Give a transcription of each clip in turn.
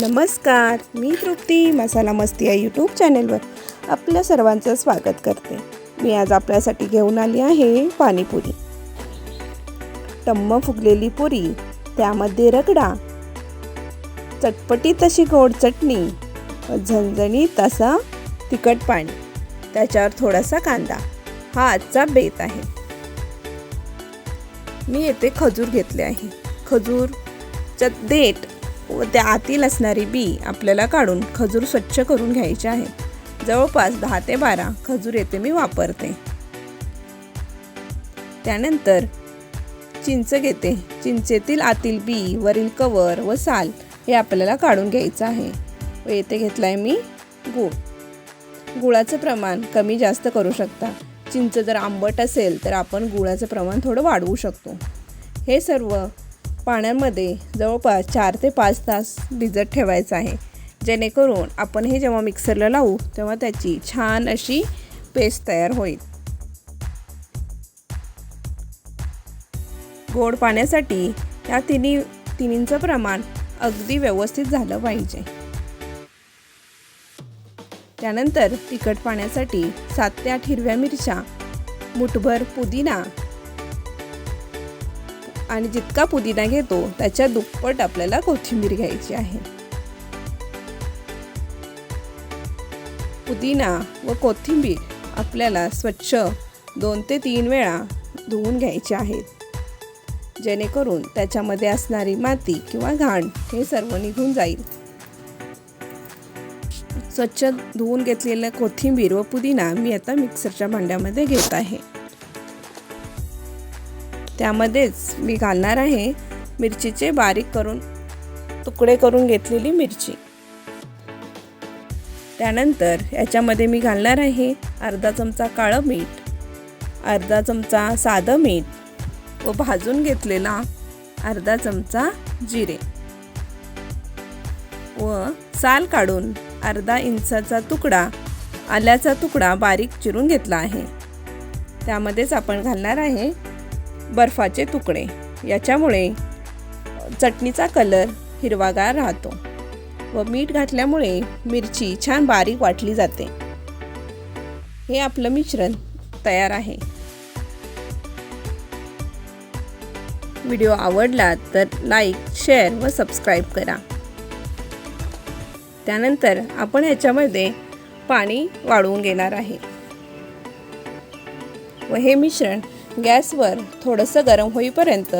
नमस्कार मी तृप्ती मसाला मस्ती या यूट्यूब चॅनेलवर आपल्या सर्वांचं स्वागत करते. मी आज आपल्यासाठी घेऊन आली आहे पाणीपुरी. टम्म फुगलेली पुरी त्यामध्ये रगडा चटपटी तशी गोड चटणी व झणझणीत असा तिखट पाणी त्याच्यावर थोडासा कांदा. हा आजचा बेत आहे. मी येथे खजूर घेतले आहे. खजूरच्या देठ व त्या आतील असणारी बी आपल्याला काढून खजूर स्वच्छ करून घ्यायचे आहे. जवळपास दहा ते बारा खजूर येथे मी वापरते. त्यानंतर चिंच घेते. चिंचेतील आतील बी वरील कवर व साल हे आपल्याला काढून घ्यायचं आहे. व येथे घेतला आहे मी गूळ. गुळाचं प्रमाण कमी जास्त करू शकता. चिंच जर आंबट असेल तर आपण गुळाचं प्रमाण थोडं वाढवू शकतो. हे सर्व पाण्यामध्ये जवळपास चार ते पाच तास भिजत ठेवायचं आहे. जेणेकरून आपण हे जेव्हा मिक्सरला लावू तेव्हा त्याची छान अशी पेस्ट तयार होईल. गोड पाण्यासाठी या तिन्ही तिन्हींचं प्रमाण अगदी व्यवस्थित झालं पाहिजे. त्यानंतर तिखट पाण्यासाठी सात ते आठ हिरव्या मिरच्या मुठभर पुदिना आणि जितका पुदिना घेतो त्याच्या दुप्पट आपल्याला कोथिंबीर घ्यायची आहे. पुदिना व कोथिंबीर आपल्याला स्वच्छ दोन ते तीन वेळा धुवून घ्यायचे आहेत. जेणेकरून त्याच्यामध्ये असणारी माती किंवा घाण हे सर्व निघून जाईल. स्वच्छ धुवून घेतलेलं कोथिंबीर व पुदिना मी आता मिक्सरच्या भांड्यामध्ये घेत आहे. त्यामध्येच मी घालणार आहे मिरचीचे बारीक करून तुकडे करून घेतलेली मिरची. त्यानंतर याच्यामध्ये मी घालणार आहे अर्धा चमचा काळं मीठ अर्धा चमचा साधं मीठ व भाजून घेतलेला अर्धा चमचा जिरे व साल काढून अर्धा इंचाचा तुकडा आल्याचा तुकडा बारीक चिरून घेतला आहे. त्यामध्येच आपण घालणार आहे बर्फाचे तुकडे. याच्यामुळे चटणीचा कलर हिरवागार राहतो व मीठ घातल्यामुळे मिरची छान बारीक वाटली जाते. हे आपलं मिश्रण तयार आहे. व्हिडिओ आवडला तर लाईक शेअर व सबस्क्राईब करा. त्यानंतर आपण ह्याच्यामध्ये पाणी वाळवून घेणार आहे. व हे मिश्रण गॅसवर थोडंसं गरम होईपर्यंत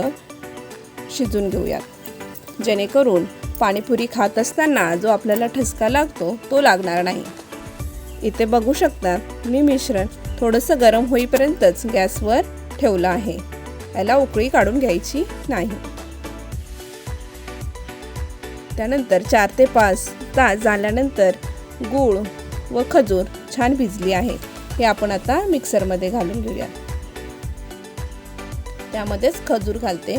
शिजून घेऊयात. जेणेकरून पाणीपुरी खात असताना जो आपल्याला ठसका लागतो तो लागणार नाही. इथे बघू शकता मी मिश्रण थोडंसं गरम होईपर्यंतच गॅसवर ठेवलं आहे. याला उकळी काढून घ्यायची नाही. त्यानंतर चार ते पाच तास झाल्यानंतर गूळ व खजूर छान भिजली आहे. हे आपण आता मिक्सरमध्ये घालून घेऊया त्यामध्येच खजूर घालते.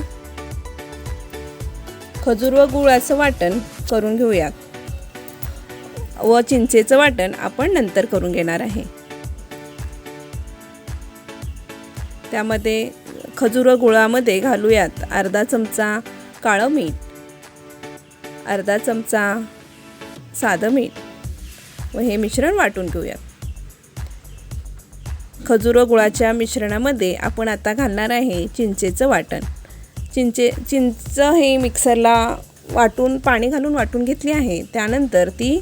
खजूर व गुळाचं वाटण करून घेऊयात. व चिंचेचं वाटण आपण नंतर करून घेणार आहे. त्यामध्ये खजूर व गुळामध्ये घालूयात अर्धा चमचा काळं मीठ अर्धा चमचा साधं मीठ व हे मिश्रण वाटून घेऊयात. खजूर व गुळाच्या मिश्रणामध्ये आपण आता घालणार आहे चिंचेचं वाटण. चिंचे चिंच हे मिक्सरला वाटून पाणी घालून वाटून घेतली आहे. त्यानंतर ती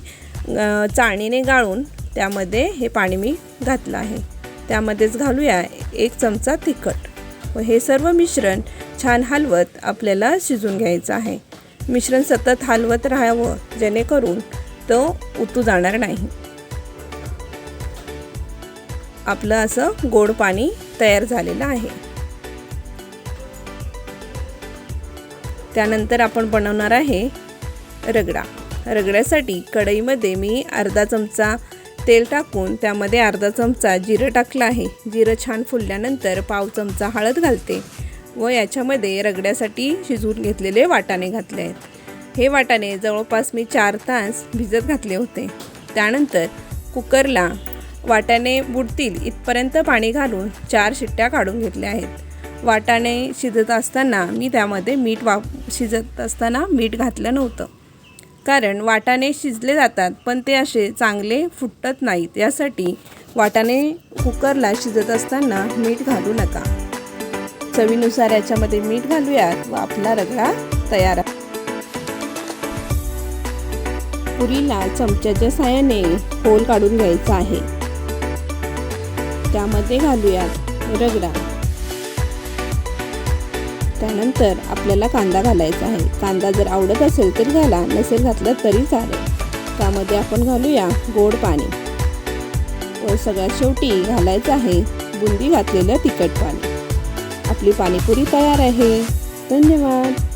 चाळणीने गाळून त्यामध्ये हे पाणी मी घातलं आहे. त्यामध्येच घालूया एक चमचा तिखट. व हे सर्व मिश्रण छान हलवत आपल्याला शिजून घ्यायचं आहे. मिश्रण सतत हलवत राहावं जेणेकरून तो उतू जाणार नाही. आपलं असं गोड पाणी तयार झालेलं आहे. त्यानंतर आपण बनवणार आहे रगडा. रगड्यासाठी कढईमध्ये मी अर्धा चमचा तेल टाकून त्यामध्ये अर्धा चमचा जिरं टाकलं आहे. जिरं छान फुलल्यानंतर पाव चमचा हळद घालते व याच्यामध्ये रगड्यासाठी शिजवून घेतलेले वाटाणे घातले आहेत. हे वाटाणे जवळपास मी चार तास भिजत घातले होते. त्यानंतर कुकरला वाट्याने बुडतील इथपर्यंत पाणी घालून चार शिट्ट्या काढून घेतल्या आहेत. वाटाणे शिजत असताना मी त्यामध्ये मीठ वा शिजत असताना मीठ घातलं नव्हतं. कारण वाटाणे शिजले जातात पण ते असे चांगले फुटत नाहीत. यासाठी वाटाणे कुकरला शिजत असताना मीठ घालू नका. चवीनुसार याच्यामध्ये मीठ घालूयात व आपला रगडा तयार आहे. पुरीला चमच्याच्या साहाय्याने होल काढून घ्यायचा आहे. त्यामध्ये घालूयात रगडा. त्यानंतर आपल्याला कांदा घालायचा आहे. कांदा जर आवडत असेल तर घाला नसेल घातलं तरी चालेल. त्यामध्ये आपण घालूया गोड पाणी. व सगळ्यात शेवटी घालायचं आहे बुंदी घातलेलं तिखट पाणी. आपली पाणीपुरी तयार आहे. धन्यवाद.